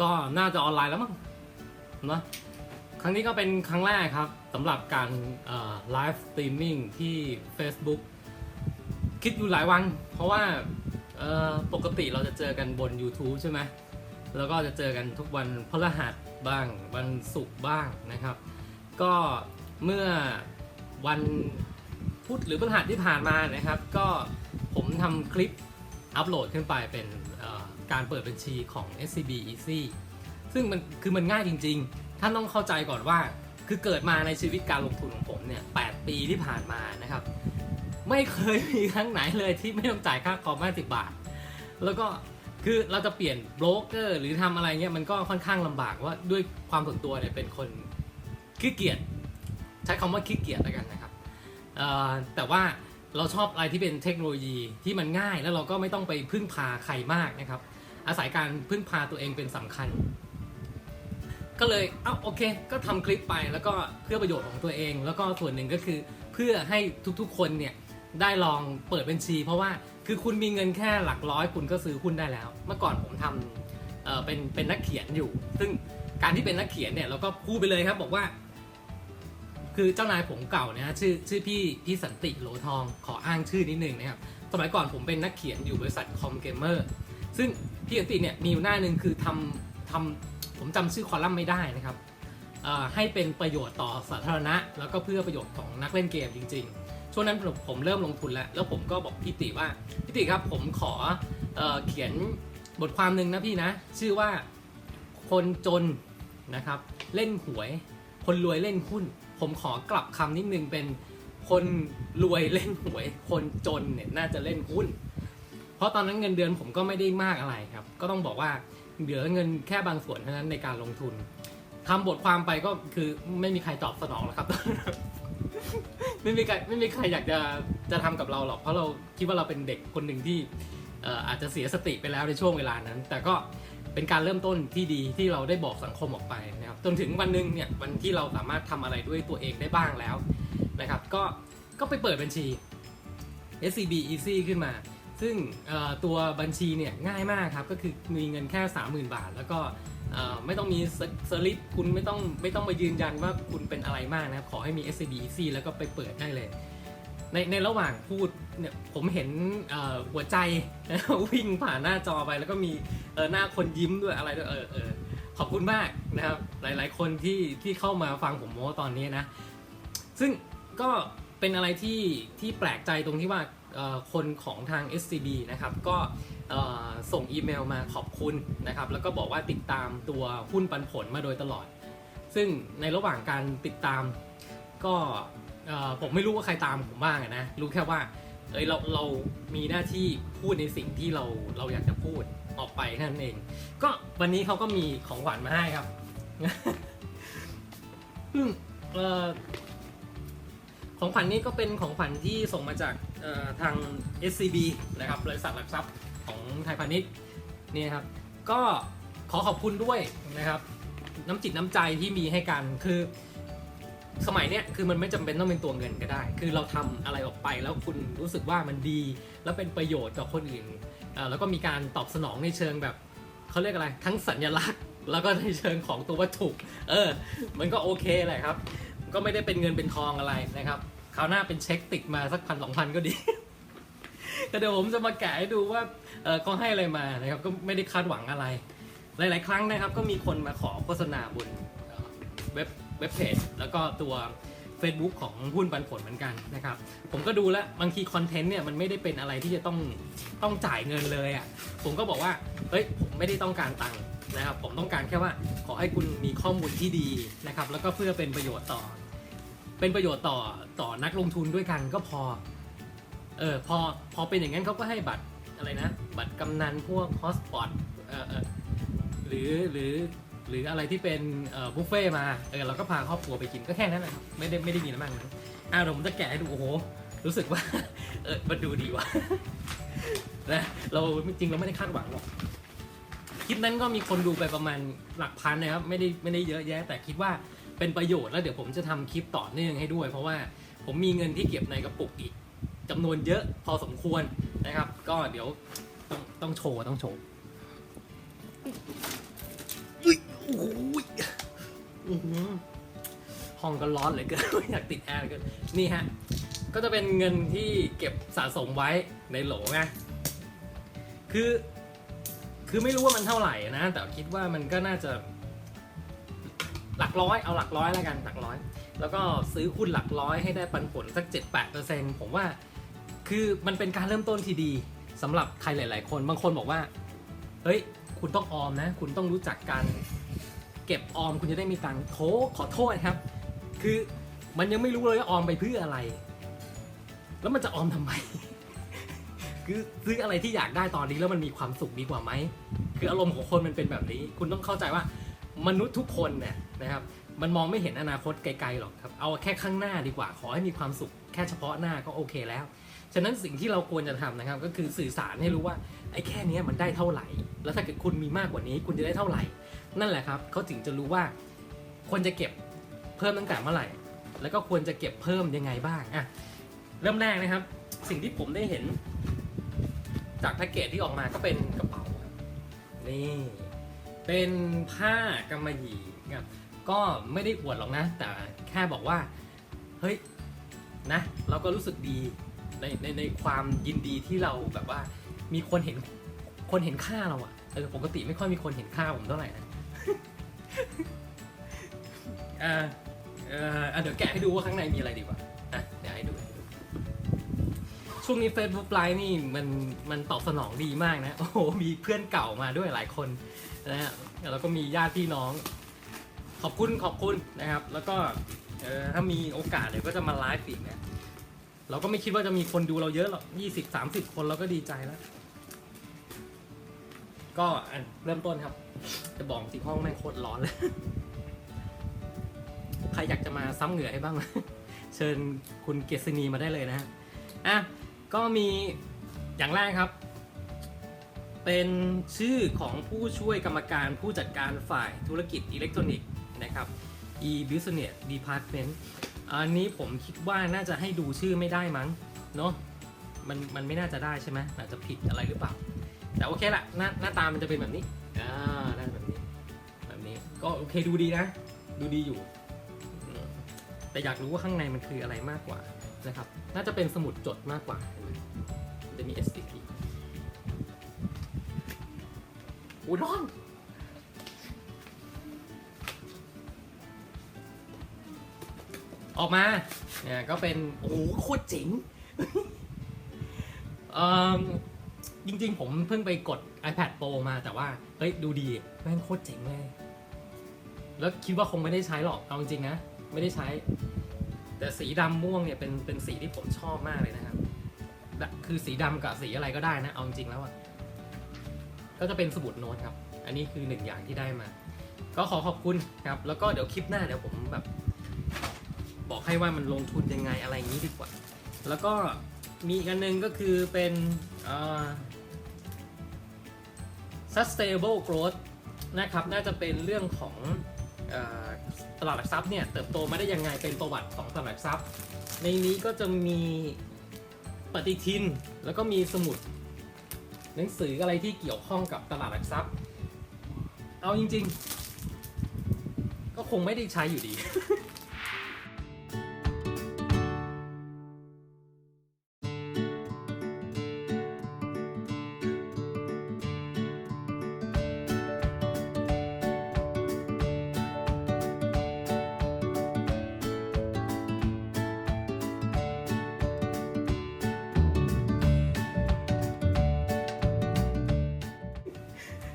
ก็น่าจะออนไลน์แล้วมั้งนะครั้งนี้ก็เป็นครั้งแรกครับสำหรับการไลฟ์สตรีมมิ่งที่ Facebook คิดอยู่หลายวัน เพราะว่าปกติเราจะเจอกันบน YouTube ใช่ไหมแล้วก็จะเจอกันทุกวันพฤหัสบ้าง วันศุกร์บ้างนะครับ ก็เมื่อวันพุธหรือพฤหัสที่ผ่านมานะครับ ก็ผมทำคลิปอัปโหลดขึ้นไปเป็น การเปิดบัญชีของ SCB Easy ซึ่งมันคือมันง่ายจริง ๆ ท่านต้องเข้าใจก่อนว่า คือเกิดมาในชีวิตการลงทุนของผมเนี่ย8ปีที่ผ่านมานะครับ ไม่เคยมีครั้งไหนเลยที่ไม่ต้องจ่ายค่าคอม50บาท แล้วก็คือเราจะเปลี่ยนโบรกเกอร์หรือทำอะไรเงี้ยมันก็ค่อนข้างลำบากว่าด้วยความส่วนตัวเนี่ยเป็นคนขี้เกียจใช้คำว่าขี้เกียจแล้วกันนะครับแต่ว่าเราชอบอะไรที่เป็นเทคโนโลยีที่มันง่ายแล้วเราก็ไม่ต้องไปพึ่งพาใครมากนะครับ อาศัยการพึ่งพาตัวเองเป็นสำคัญ ก็เลยเอ้าโอเค ก็ทำคลิปไปแล้วก็เพื่อประโยชน์ของตัวเอง แล้วก็ส่วนหนึ่งก็คือเพื่อให้ทุกๆคนเนี่ยได้ลองเปิดบัญชี เพราะว่าคือคุณมีเงินแค่หลักร้อยคุณก็ซื้อหุ้นได้แล้ว เมื่อก่อนผมทำเออเป็นเป็นนักเขียนอยู่ ซึ่งการที่เป็นนักเขียนเนี่ยเราก็พูดไปเลยครับบอกว่า คือเจ้านายผมเก่าเนี่ยชื่อชื่อพี่พี่สันติโหลทองขออ้างชื่อนิดนึงนะครับสมัยก่อนผมเป็นนักเขียนอยู่บริษัทคอมเกมเมอร์ ซึ่งพี่สันติเนี่ยมีอยู่หน้าหนึ่งคือทำทำผมจำชื่อคอลัมน์ไม่ได้นะครับให้เป็นประโยชน์ต่อสาธารณะ แล้วก็เพื่อประโยชน์ของนักเล่นเกมจริง ๆ ช่วงนั้นผมผมเริ่มลงทุนแล้ว แล้วผมก็บอกพี่ติว่าพี่ติครับผมขอเออเขียนบทความหนึ่งนะพี่นะ ชื่อว่าคนจนนะครับเล่นหวย คนรวยเล่นหุ้น ผมขอกลับคำนิดนึงเป็นคนรวยเล่นหวย คนจนเนี่ยน่าจะเล่นหุ้น เพราะตอนนั้นเงินเดือนผมก็ไม่ได้มากอะไรครับ ก็ต้องบอกว่าเหลือเงินแค่บางส่วนเท่านั้นในการลงทุนทำบทความไปก็คือไม่มีใครตอบสนองหรอกครับ ไม่มีใครไม่มีใครอยากจะจะทำกับเราหรอกเพราะเราคิดว่าเราเป็นเด็กคนหนึ่งที่เอ่ออาจจะเสียสติไปแล้วในช่วงเวลานั้น แต่ก็เป็นการเริ่มต้นที่ดีที่เราได้บอกสังคมออกไปนะครับจนถึงวันหนึ่งเนี่ยวันที่เราสามารถทำอะไรด้วยตัวเองได้บ้างแล้วนะครับ ก็ก็ไปเปิดบัญชี SCB Easy ขึ้นมา ซึ่งตัวบัญชีเนี่ยง่ายมากครับ ก็คือมีเงินแค่ 30,000 บาท แล้วก็ไม่ต้องมีสลิปคุณไม่ต้องไม่ต้องมายืนยันว่าคุณเป็นอะไรมากนะครับ ขอให้มี SCB Easy แล้วก็ไปเปิดได้เลย ในในระหว่างพูดเนี่ยผมเห็นหัวใจวิ่งผ่านหน้าจอไป แล้วก็มีหน้าคนยิ้มด้วยอะไรด้วยเออเออขอบคุณมากนะครับ หลาย ๆ คนที่ที่เข้ามาฟังผมโม้ตอนนี้นะ ซึ่งก็ เป็นอะไรที่ที่แปลกใจตรงที่ว่าคนของทาง SCB นะครับก็ส่งอีเมลมาขอบคุณนะครับ แล้วก็บอกว่าติดตามตัวหุ้นปันผลมาโดยตลอด ซึ่งในระหว่างการติดตาม ก็ผมไม่รู้ว่าใครตามผมบ้างนะรู้แค่ว่าเอ้ยเราเรามีหน้าที่พูดในสิ่งที่เราเราอยากจะพูดออกไปนั้นเอง ก็วันนี้เขาก็มีของขวัญมาให้ครับซึ่งเออ ของขวัญนี้ก็เป็นของขวัญที่ส่งมาจากทาง SCB นะครับบริษัทหลักทรัพย์ของไทยพาณิชย์นี่ครับก็ขอขอบคุณด้วยนะครับน้ำจิตน้ำใจที่มีให้กันคือสมัยเนี้ยคือมันไม่จำเป็นต้องเป็นตัวเงินก็ได้ คือเราทำอะไรออกไปแล้วคุณรู้สึกว่ามันดี แล้วเป็นประโยชน์กับคนอื่น แล้วก็มีการตอบสนองในเชิงแบบเขาเรียกอะไร ทั้งสัญลักษณ์ แล้วก็ในเชิงของตัววัตถุ เออ มันก็โอเคแหละครับ ก็ไม่ได้เป็นเงินเป็นทองอะไรนะครับคราวหน้าเป็นเช็คติดมาสักพันสองพันก็ดีก็เดี๋ยวผมจะมาแกะให้ดูว่าเออเขาให้อะไรมานะครับก็ไม่ได้คาดหวังอะไร หลาย ๆ ครั้งนะครับ ก็มีคนมาขอโฆษณาบนเอ่อเว็บเว็บเพจแล้วก็ตัว Facebook ของหุ้นปันผลเหมือนกันนะครับ ผมก็ดูแล้วบางทีคอนเทนต์เนี่ยมันไม่ได้เป็นอะไรที่จะต้องต้องจ่ายเงินเลยอะ่ะผมก็บอกว่าเฮ้ยผมไม่ได้ต้องการตังค์นะครับ ผมต้องการแค่ว่าขอให้คุณมีข้อมูลที่ดีนะครับ แล้วก็เพื่อเป็นประโยชน์ต่อ เป็นประโยชน์ต่อต่อนักลงทุนด้วยกันก็พอ เออพอพอเป็นอย่างนั้นเขาก็ให้บัตรอะไรนะ บัตรกำนันพวกฮอสปอตเออเออหรือหรือหรืออะไรที่เป็นเอ่อบุฟเฟ่มาเออเราก็พาครอบครัวไปกินก็แค่นั้นแหละครับไม่ได้ไม่ได้มีอะไรมากนะอ่าเดี๋ยวผมจะแกะให้ดูโอ้โหรู้สึกว่าเออมันดูดีว่ะนะเราจริงเราไม่ได้คาดหวังหรอกคลิปนั้นก็มีคนดูไปประมาณหลักพันนะครับไม่ได้ไม่ได้เยอะแยะ แต่คิดว่า เป็นประโยชน์แล้วเดี๋ยวผมจะทำคลิปต่อเนื่องให้ด้วย เพราะว่าผมมีเงินที่เก็บในกระปุกอีกจำนวนเยอะพอสมควรนะครับ ก็เดี๋ยวต้องต้องโชว์ต้องโชว์โอ้ยอื้อหือห้องก็ร้อนเลยเกินอยากติดแอร์เลยเกินนี่ฮะก็จะเป็นเงินที่เก็บสะสมไว้ในโหลไงคือ คือไม่รู้ว่ามันเท่าไหร่นะ แต่คิดว่ามันก็น่าจะ หลักร้อยเอาหลักร้อยแล้วกันหลักร้อย แล้วก็ซื้อหุ้นหลักร้อยให้ได้ปันผลสัก 7-8%ผมว่าคือมันเป็นการเริ่มต้นที่ดีสำหรับใครหลาย ๆ คนบางคนบอกว่าเฮ้ยคุณต้องออมนะ คุณต้องรู้จักการเก็บออมคุณจะได้มีตังค์โถขอโทษครับ คือมันยังไม่รู้เลยว่าออมไปเพื่ออะไร แล้วมันจะออมทำไม คือซื้ออะไรที่อยากได้ตอนนี้แล้วมันมีความสุขดีกว่าไหม คืออารมณ์ของคนมันเป็นแบบนี้ คุณต้องเข้าใจว่ามนุษย์ทุกคนเนี่ย นะครับ มันมองไม่เห็นอนาคตไกลๆหรอกครับ เอาแค่ข้างหน้าดีกว่า ขอให้มีความสุขแค่เฉพาะหน้าก็โอเคแล้ว ฉะนั้นสิ่งที่เราควรจะทำนะครับ ก็คือสื่อสารให้รู้ว่าไอ้แค่นี้มันได้เท่าไหร่ แล้วถ้าเกิดคุณมีมากกว่านี้ คุณจะได้เท่าไหร่ นั่นแหละครับเขาถึงจะรู้ว่าควรจะเก็บเพิ่มตั้งแต่เมื่อไหร่ แล้วก็ควรจะเก็บเพิ่มยังไงบ้างอะเริ่มแรกนะครับ สิ่งที่ผมได้เห็น จากแพ็กเกจที่ออกมาก็เป็นกระเป๋านี่เป็นผ้ากำมะหยี่ครับ ก็ไม่ได้อวดหรอกนะ แต่แค่บอกว่า เฮ้ยนะเราก็รู้สึกดีในในในความยินดีที่เราแบบว่ามีคนเห็นคนเห็นค่าเราอะเออปกติไม่ค่อยมีคนเห็นค่าผมเท่าไหร่นะอ่าเออเดี๋ยวแกะให้ดูว่าข้างในมีอะไรดีกว่าอะเดี๋ยวให้ดูให้ดูช่วงนี้ Facebook Live นี่มันมันตอบสนองดีมากนะ โอ้โห มีเพื่อนเก่ามาด้วยหลายคนนะฮะแล้วก็มีญาติพี่น้อง ขอบคุณขอบคุณนะครับ แล้วก็เออถ้ามีโอกาสเดี๋ยวก็จะมาไลฟ์อีกนะเราก็ไม่คิดว่าจะมีคนดูเราเยอะหรอกยี่สิบสามสิบคนเราก็ดีใจแล้ว ก็อันเริ่มต้นครับ จะบอกจริห้องแม่งโคตรร้อนเลยใครอยากจะมาซ้ำเหงื่อให้บ้าง เชิญคุณเกษณีมาได้เลยนะฮะอะก็มีอย่างแรกครับ เป็นชื่อของผู้ช่วยกรรมการผู้จัดการฝ่ายธุรกิจอิเล็กทรอนิกส์ นะครับ e-business department อันนี้ผมคิดว่าน่าจะให้ดูชื่อไม่ได้มั้งเนอะมันมันไม่น่าจะได้ใช่ไหมอาจจะผิดอะไรหรือเปล่า แต่โอเคละหน้าหน้าตามันจะเป็นแบบนี้อ่าน่าแบบนี้แบบนี้ก็โอเคดูดีนะ ดูดีอยู่ แต่อยากรู้ว่าข้างในมันคืออะไรมากกว่านะครับ น่าจะเป็นสมุดจดมากกว่า จะมี STP อุดร ออกมาเนี่ยก็เป็นโอ้โหโคตรเจ๋งเอิ่มจริงๆ ผมเพิ่งไปกด iPad Pro มาแต่ว่า เฮ้ย ดูดีแม่งโคตรเจ๋งเลย แล้วคิดว่าคงไม่ได้ใช้หรอกเอาจริงๆนะ ไม่ได้ใช้ แต่สีดำม่วงเนี่ยเป็นเป็นสีที่ผมชอบมากเลยนะครับ คือสีดำกับสีอะไรก็ได้นะ เอาจริงๆแล้วอะก็จะเป็นสมุดโน้ตครับ อันนี้คือหนึ่งอย่างที่ได้มา ก็ขอขอบคุณครับ แล้วก็เดี๋ยวคลิปหน้าเดี๋ยวผมแบบ บอกให้ว่ามันลงทุนยังไงอะไรอย่างนี้ดีกว่า แล้วก็มีอีกอันนึงก็คือเป็น sustainable growth นะครับ น่าจะเป็นเรื่องของอตลาดหลักทรัพย์เนี่ยเติบโตมาได้ยังไงเป็นประวัติของตลาดหลักทรัพย์ ในนี้ก็จะมีปฏิทินแล้วก็มีสมุด หนังสืออะไรที่เกี่ยวข้องกับตลาดหลักทรัพย์ เอาจริง ๆ ก็คงไม่ได้ใช้อยู่ดี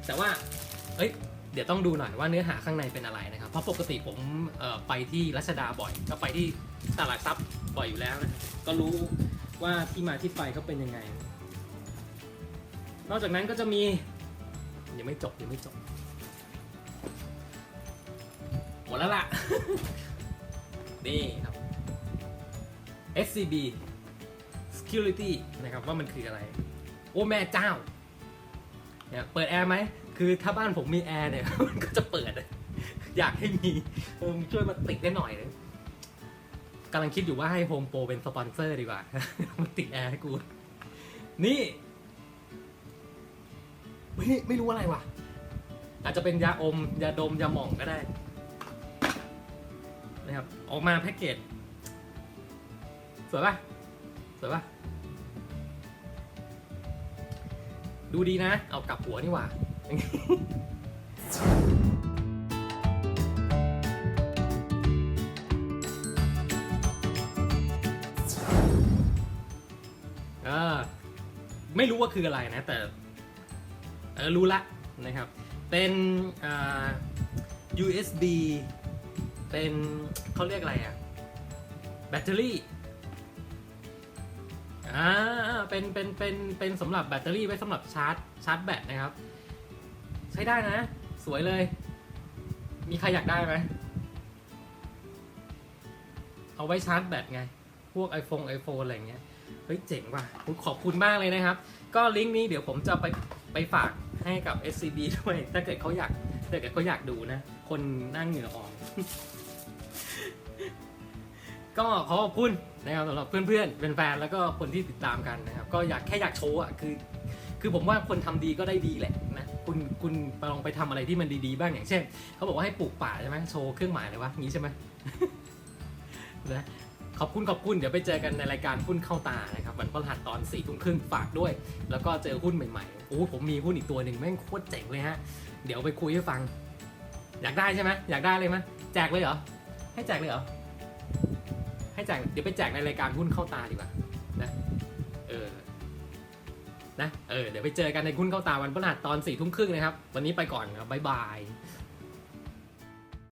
แต่ว่าเอ้ยเดี๋ยวต้องดูหน่อยว่าเนื้อหาข้างในเป็นอะไรนะครับ เพราะปกติผมไปที่รัชดาบ่อย ก็ไปที่ตลาดทรัพย์บ่อยอยู่แล้วนะครับก็รู้ว่าที่มาที่ไปเขาเป็นยังไง นอกจากนั้นก็จะมียังไม่จบยังไม่จบหมดแล้วล่ะ นี่ครับ SCB Security นะครับว่ามันคืออะไร โอ้แม่เจ้า เนี่ยเปิดแอร์ไหมคือถ้าบ้านผมมีแอร์เนี่ยมันก็จะเปิด อยากให้มีเออช่วยมาติดได้หน่อยเลยกำลังคิดอยู่ว่าให้โฮมโปรเป็นสปอนเซอร์ดีกว่ามาติดแอร์ให้กู นี่ ไม่ไม่รู้อะไรว่ะ อาจจะเป็นยาอม ยาดม ยาหม่องก็ได้นะครับออกมาแพ็กเกจสวยปะสวยปะ ดูดีนะ เอากลับหัวนี่หว่า เออ ไม่รู้ว่าคืออะไรนะ แต่เออรู้ละนะครับ เป็นอ่า USB เป็นเขาเรียกอะไรอะแบตเตอรี่ อ่าเป็นเป็นเป็นเป็นสำหรับแบตเตอรี่ไว้สำหรับชาร์จชาร์จแบตนะครับ ใช้ได้นะ สวยเลย มีใครอยากได้ไหมเอาไว้ชาร์จแบตไง พวก iPhone iPhone อะไรอย่างเงี้ย เฮ้ย เจ๋งว่ะขอบคุณมากเลยนะครับ ก็ลิงก์นี้เดี๋ยวผมจะไปไปฝากให้กับ SCB ด้วย ถ้าเกิดเขาอยากถ้าเกิดเขาอยากดูนะ คนนั่งเหงื่อออก ก็ขอขอบคุณนะครับสำหรับเพื่อนๆเป็นแฟนแล้วก็คนที่ติดตามกันนะครับ ก็อยากแค่อยากโชว์อะคือ คือผมว่าคนทำดีก็ได้ดีแหละนะคุณคุณลองไปทำอะไรที่มันดีๆบ้างอย่างเช่นเขาบอกว่าให้ปลูกป่าใช่ไหมโชว์เครื่องหมายเลยวะงี้ใช่ไหมนะขอบคุณขอบคุณเดี๋ยวไปเจอกันในรายการหุ้นเข้าตานะครับวันพฤหัสตอน4ี่ทุ่มครึ่งฝากด้วย แล้วก็เจอหุ้นใหม่ๆโอ้ผมมีหุ้นอีกตัวหนึ่งแม่งโคตรเจ๋งเลยฮะเดี๋ยวไปคุยให้ฟัง อยากได้ใช่ไหมอยากได้เลยไหมแจกเลยเหรอให้แจกเลยเหรอ ให้แจกเดี๋ยวไปแจกในรายการหุ้นเข้าตาดีกว่านะเออนะเออเดี๋ยวไปเจอกันในหุ้นเข้าตาวันพฤหัสตอนสี่ทุ่มครึ่งนะครับ วันนี้ไปก่อนครับบ๊ายบาย